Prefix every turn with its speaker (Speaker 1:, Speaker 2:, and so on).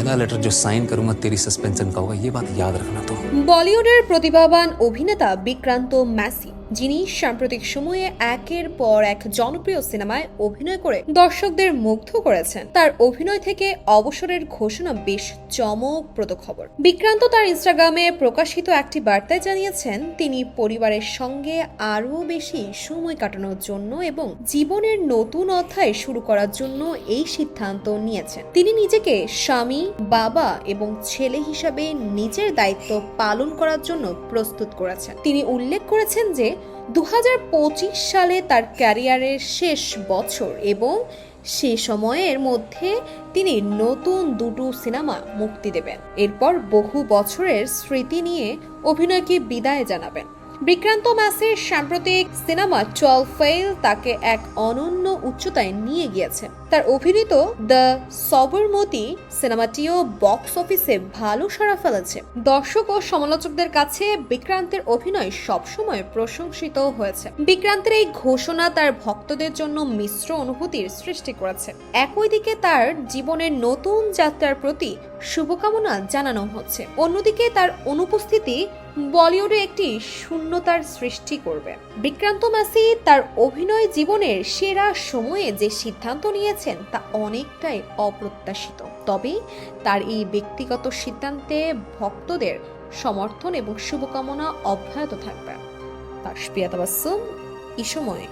Speaker 1: पहला लेटर जो साइन करूंगा तेरी सस्पेंशन का होगा ये बात याद रखना तो
Speaker 2: বলিউডের প্রতিভাবান অভিনেতা বিক্রান্ত ম্যাসি যিনি সাম্প্রতিক সময়ে একের পর এক জনপ্রিয় সিনেমায় অভিনয় করে দর্শকদের মুগ্ধ করেছেন। তার অভিনয় থেকে অবসরের ঘোষণা বেশ চমকপ্রদ খবর। বিক্রান্ত তার ইনস্টাগ্রামে প্রকাশিত একটি বার্তায় জানিয়েছেন, তিনি পরিবারের সঙ্গে আরও বেশি সময় কাটানোর জন্য এবং জীবনের নতুন অধ্যায় শুরু করার জন্য এই সিদ্ধান্ত নিয়েছেন। তিনি নিজেকে স্বামী, বাবা এবং ছেলে হিসাবে নিজের দায়িত্ব পালন করার জন্য প্রস্তুত করেছেন। তিনি উল্লেখ করেছেন যে দু হাজার পঁচিশ সালে তার ক্যারিয়ারের শেষ বছর এবং সে সময়ের মধ্যে তিনি নতুন দুটো সিনেমা মুক্তি দেবেন। এরপর বহু বছরের স্মৃতি নিয়ে অভিনয়কে বিদায় জানাবেন। বিক্রান্ত মাসের সাম্প্রতিক সিনেমা টুয়েলভ ফেল তাকে এক অনন্য উচ্চতায় নিয়ে গিয়েছে। তার অভিনীত দ্য সবরমতি সিনেমাটিও বক্স অফিসে ভালো সাড়া ফেলেছে। দর্শক ও সমালোচকদের কাছে বিক্রান্তের অভিনয় সবসময় প্রশংসিত হয়েছে। বিক্রান্তের এই ঘোষণা তার ভক্তদের জন্য মিশ্র অনুভূতির সৃষ্টি করেছে। একই দিকে তার জীবনের নতুন যাত্রার প্রতি শুভকামনা জানানো হচ্ছে। অন্যদিকে তার অনুপস্থিতি বলিউডে একটি শূন্যতার সৃষ্টি করবে। বিক্রান্ত মাসি তার অভিনয় জীবনের সেরা সময়ে যে সিদ্ধান্ত নিয়েছেন তা অনেকটাই অপ্রত্যাশিত। তবে তার এই ব্যক্তিগত সিদ্ধান্তে ভক্তদের সমর্থন এবং শুভকামনা অব্যাহত থাকবে। এই সময়।